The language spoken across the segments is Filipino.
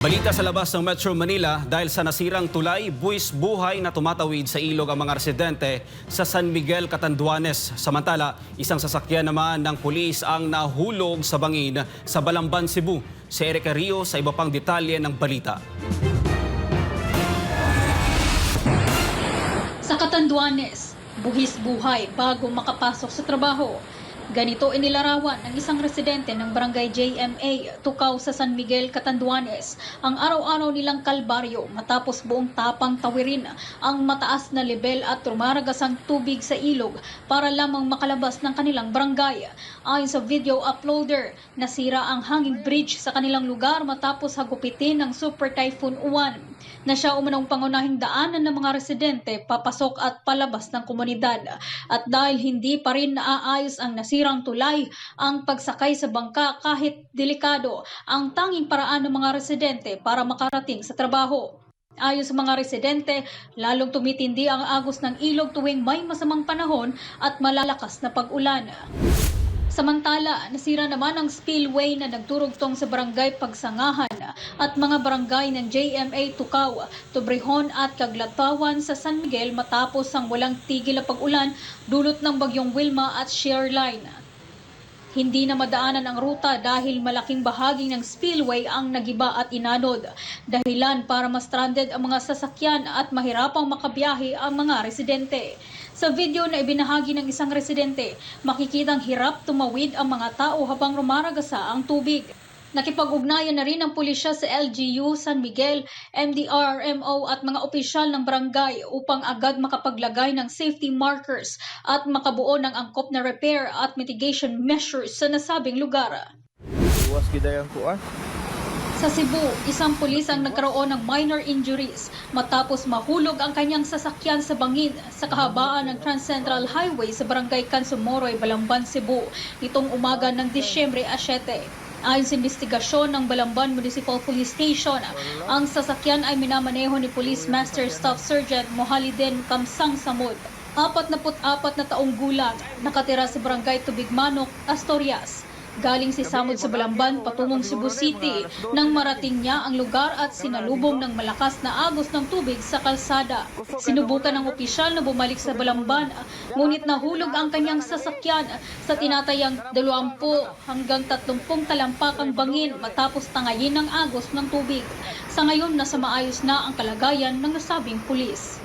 Balita sa labas ng Metro Manila dahil sa nasirang tulay, buwis buhay na tumatawid sa ilog ang mga residente sa San Miguel, Catanduanes. Samantala, isang sasakyan naman ng pulis ang nahulog sa bangin sa Balamban, Cebu. Si Erica Rio sa iba pang detalye ng balita. Sa Catanduanes, buhis buhay bago makapasok sa trabaho. Ganito inilarawan ng isang residente ng barangay JMA, Tukaw sa San Miguel, Catanduanes, ang araw-araw nilang kalbaryo matapos buong tapang tawirin ang mataas na level at rumaragasang tubig sa ilog para lamang makalabas ng kanilang barangay. Ayon sa video uploader, nasira ang hanging bridge sa kanilang lugar matapos hagupitin ng Super Typhoon Uwan na siya umunang pangunahing daanan ng mga residente papasok at palabas ng komunidad. At dahil hindi pa rin naaayos ang nasirang tulay, ang pagsakay sa bangka kahit delikado, ang tanging paraan ng mga residente para makarating sa trabaho. Ayon sa mga residente, lalong tumitindi ang agos ng ilog tuwing may masamang panahon at malalakas na pag-ulan. Samantala, nasira naman ang spillway na nagturugtong sa barangay Pagsangahan at mga barangay ng JMA Tukaw, Tobrehon at Kaglatawan sa San Miguel matapos ang walang tigil na pag-ulan dulot ng bagyong Wilma at Shearline. Hindi na madaanan ang ruta dahil malaking bahagi ng spillway ang nagiba at inanod. Dahilan para ma-stranded ang mga sasakyan at mahirapang makabiyahe ang mga residente. Sa video na ibinahagi ng isang residente, makikitang hirap tumawid ang mga tao habang rumaragasa ang tubig. Nakipag-ugnayan na rin ang pulisya sa LGU, San Miguel, MDRMO at mga opisyal ng barangay upang agad makapaglagay ng safety markers at makabuo ng angkop na repair at mitigation measures sa nasabing lugar. Ah. Sa Cebu, isang pulis ang nagkaroon ng minor injuries matapos mahulog ang kanyang sasakyan sa bangin sa kahabaan ng Trans Central Highway sa barangay Cansomoroy, Balamban, Cebu nitong umaga ng Disyembre 7. Ayon sa investigasyon ng Balamban Municipal Police Station, ang sasakyan ay minamaneho ni Police Master Staff Sergeant Mohaliden Kamsang Samud. 44 na taong gulang, nakatira sa barangay Tubigmanok, Astorias. Galing si Samud sa Balamban patungong Cebu City nang marating niya ang lugar at sinalubong ng malakas na agos ng tubig sa kalsada. Sinubukan ng opisyal na bumalik sa Balamban ngunit nahulog ang kanyang sasakyan sa tinatayang 20 hanggang 30 talampakang bangin matapos tangayin ng agos ng tubig. Sa ngayon nasa maayos na ang kalagayan ng nasabing pulis.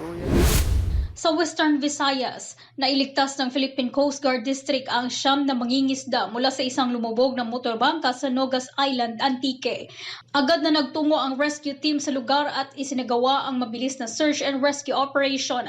Sa Western Visayas, nailigtas ng Philippine Coast Guard District ang siyam na mangingisda mula sa isang lumubog na motorbangka sa Nogas Island, Antique. Agad na nagtungo ang rescue team sa lugar at isinagawa ang mabilis na search and rescue operation.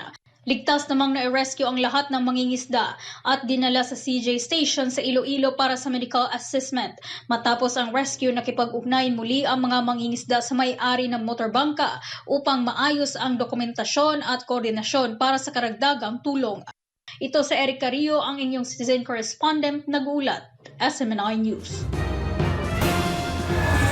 Ligtas namang na-rescue ang lahat ng mangingisda at dinala sa CJ Station sa Iloilo para sa medical assessment. Matapos ang rescue, nakipag-ugnayan muli ang mga mangingisda sa may-ari ng motorbangka upang maayos ang dokumentasyon at koordinasyon para sa karagdagang tulong. Ito sa Eric Carrillo, ang inyong citizen correspondent, nag-uulat. SMNI News.